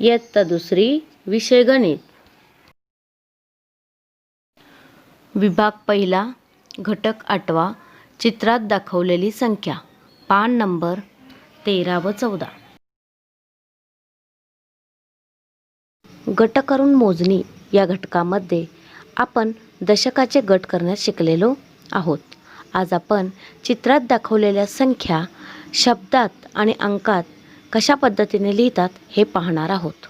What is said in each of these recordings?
इयत्ता दुसरी विषय गणित. विभाग पहिला घटक आठवा चित्रात दाखवलेली संख्या. पान नंबर तेरा व चौदा. गट करून मोजणी. या घटकामध्ये आपण दशकाचे गट करण्यास शिकलेलो आहोत. आज आपण चित्रात दाखवलेल्या संख्या शब्दात आणि अंकात कशा पद्धतीने लिहितात हे पाहणार आहोत.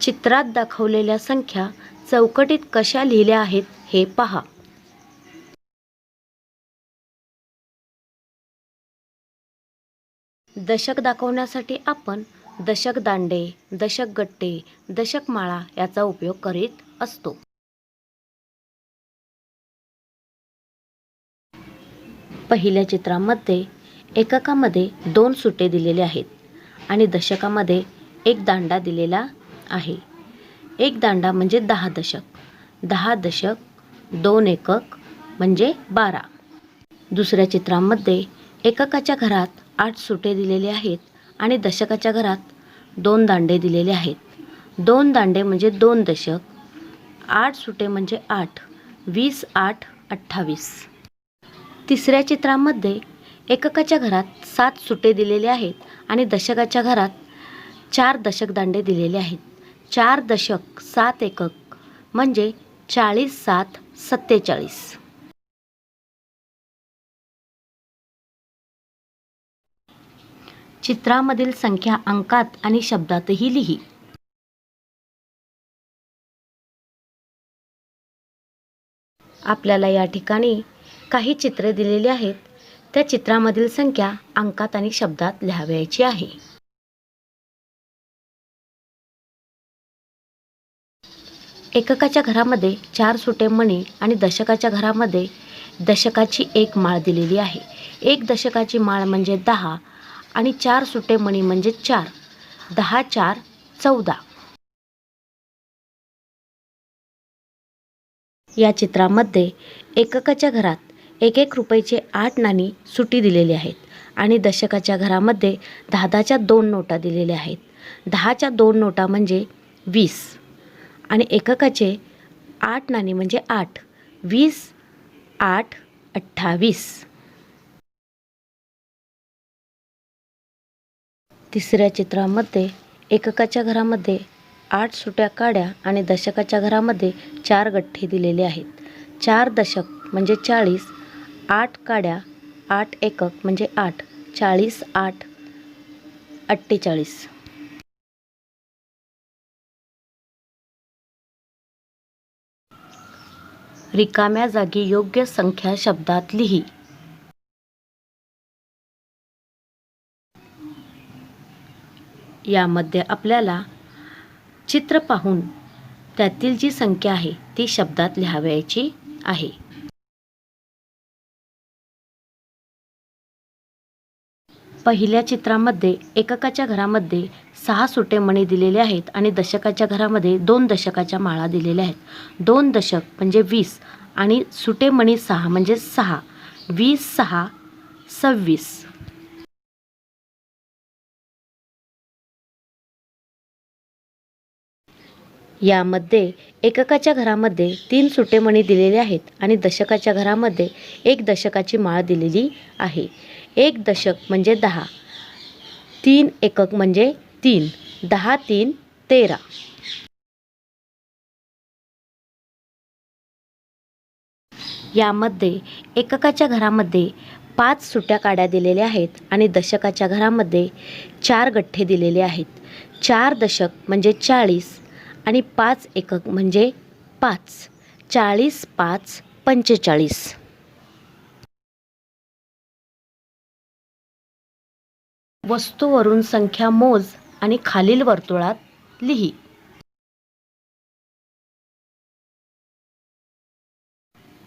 चित्रात दाखवलेल्या संख्या चौकटीत कशा लिहिल्या आहेत हे पहा. दशक दाखवण्यासाठी आपण दशक दांडे दशक गट्टे दशक माळा याचा उपयोग करीत असतो. पहिल्या चित्रामध्ये एककामध्ये दोन सुटे दिलेले आहेत आणि दशकामध्ये एक दांडा दिलेला आहे. एक दांडा म्हणजे दहा दशक. दहा दशक दोन एकक म्हणजे बारा. दुसऱ्या चित्रामध्ये एककाच्या घरात आठ सुटे दिलेले आहेत आणि दशकाच्या घरात दोन दांडे दिलेले आहेत. दोन दांडे म्हणजे दोन दशक. आठ सुटे म्हणजे आठ. वीस आठ अठ्ठावीस. तिसऱ्या चित्रामध्ये एककाच्या घरात सात सुटे दिलेले आहेत आणि दशकाच्या घरात चार दशक दांडे दिलेले आहेत. चार दशक सात एकक म्हणजे चाळीस सात सत्तेचाळीस. चित्रामधील संख्या अंकात आणि शब्दातही लिही. आपल्याला या ठिकाणी काही चित्रे दिलेली आहेत. त्या चित्रामधील संख्या अंकात आणि शब्दात लिहावयाची आहे. एककाच्या घरामध्ये चार सुटे मणी आणि दशकाच्या घरामध्ये दशकाची एक माळ दिलेली आहे. एक दशकाची माळ म्हणजे दहा आणि चार सुटे मणी म्हणजे चार. दहा चार चौदा. या चित्रामध्ये एककाच्या घरात एक एक रुपयाचे आठ नाणी सुटी दिलेली आहेत आणि दशकाच्या घरामध्ये दहा दहाच्या दोन नोटा दिलेल्या आहेत. दहाच्या दोन नोटा म्हणजे वीस आणि एककाचे आठ नाणी म्हणजे आठ. वीस आठ अठ्ठावीस. तिसऱ्या चित्रामध्ये एककाच्या घरामध्ये आठ सुट्या काड्या आणि दशकाच्या घरामध्ये चार गठ्ठे दिलेले आहेत. चार दशक म्हणजे चाळीस आठ काड्या आठ एकक म्हणजे आठ चाळीस आठ अठ्ठेचाळीस. रिकाम्या जागी योग्य संख्या शब्दात लिही. यामध्ये आपल्याला चित्र पाहून त्यातील जी संख्या आहे ती शब्दात लिहावयाची आहे. पहिल्या चित्रामध्ये एककाच्या घरामध्ये सहा सुटे मणी दिलेले आहेत आणि दशकाच्या घरामध्ये दोन दशकाच्या माळा दिलेल्या आहेत. दोन दशक म्हणजे वीस आणि सुटे मणी सहा म्हणजे सहा. वीस सहा सव्वीस. यामध्ये एककाच्या घरामध्ये तीन सुटे मणी दिलेले आहेत आणि दशकाच्या घरामध्ये एक दशकाची माळ दिलेली आहे. एक दशक म्हणजे दहा. तीन एकक म्हणजे तीन. दहा तीन तेरा. यामध्ये एककाच्या घरामध्ये पाच सुट्या काड्या दिलेल्या आहेत आणि दशकाच्या घरामध्ये चार गठ्ठे दिलेले आहेत. चार दशक म्हणजे चाळीस आणि पाच एकक म्हणजे पाच. चाळीस पाच पंचेचाळीस. वस्तूवरून संख्या मोज आणि खालील वर्तुळात लिही.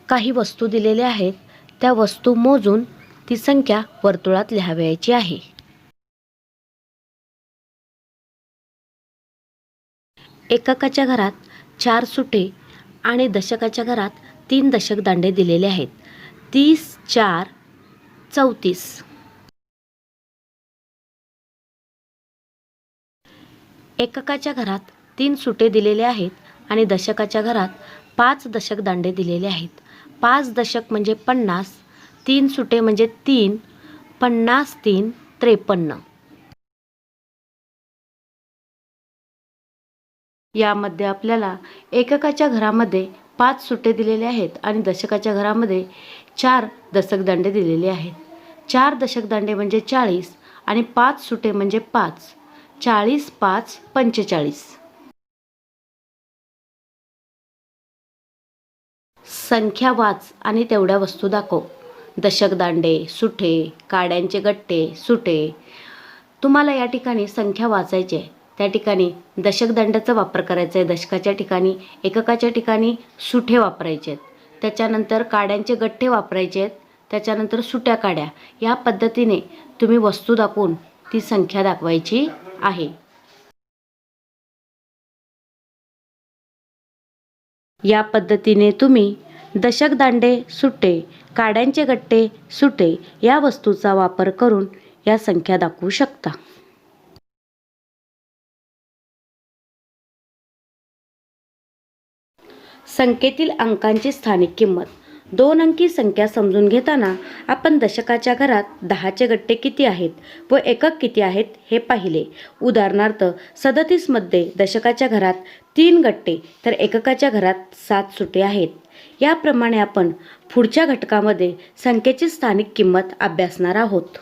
काही वस्तू दिलेल्या आहेत त्या वस्तू मोजून ती संख्या वर्तुळात लिहावयाची आहे. एककाच्या घरात चार सुटे आणि दशकाच्या घरात तीन दशक दांडे दिलेले आहेत. तीस चार चौतीस. एककाच्या घरात तीन सुटे दिलेले आहेत आणि दशकाच्या घरात पाच दशक दांडे दिलेले आहेत. पाच दशक म्हणजे पन्नास तीन सुटे म्हणजे तीन पन्नास तीन त्रेपन्न. यामध्ये आपल्याला एककाच्या घरामध्ये पाच सुटे दिलेले आहेत आणि दशकाच्या घरामध्ये चार दशकदांडे दिलेले आहेत. चार दशकदांडे म्हणजे चाळीस आणि पाच सुटे म्हणजे पाच. चाळीस पाच पंचेचाळीस. संख्या वाच आणि तेवढ्या वस्तू दाखव. दशकदांडे सुठे काड्यांचे गट्टे सुटे. तुम्हाला या ठिकाणी संख्या वाचायची आहे. त्या ठिकाणी दशकदंडाचा वापर करायचा आहे. दशकाच्या ठिकाणी एककाच्या ठिकाणी सुठे वापरायचे आहेत. त्याच्यानंतर काड्यांचे गठ्ठे वापरायचे आहेत. त्याच्यानंतर सुट्या काड्या. या पद्धतीने तुम्ही वस्तू दाखवून ती संख्या दाखवायची आहे. या पद्धतीने तुम्ही दशकदांडे सुटे काड्यांचे गट्टे सुटे या वस्तूचा वापर करून या संख्या दाखवू शकता. संख्येतील अंकांची स्थानिक किंमत. दोन अंकी संख्या समजून घेताना आपण दशकाच्या घरात दहाचे गट्टे किती आहेत व एकक किती आहेत हे पाहिले. उदाहरणार्थ सदतीसमध्ये दशकाच्या घरात तीन गट्टे तर एककाच्या घरात सात सुटे आहेत. याप्रमाणे आपण पुढच्या घटकामध्ये संख्येची स्थानिक किंमत अभ्यासणार आहोत.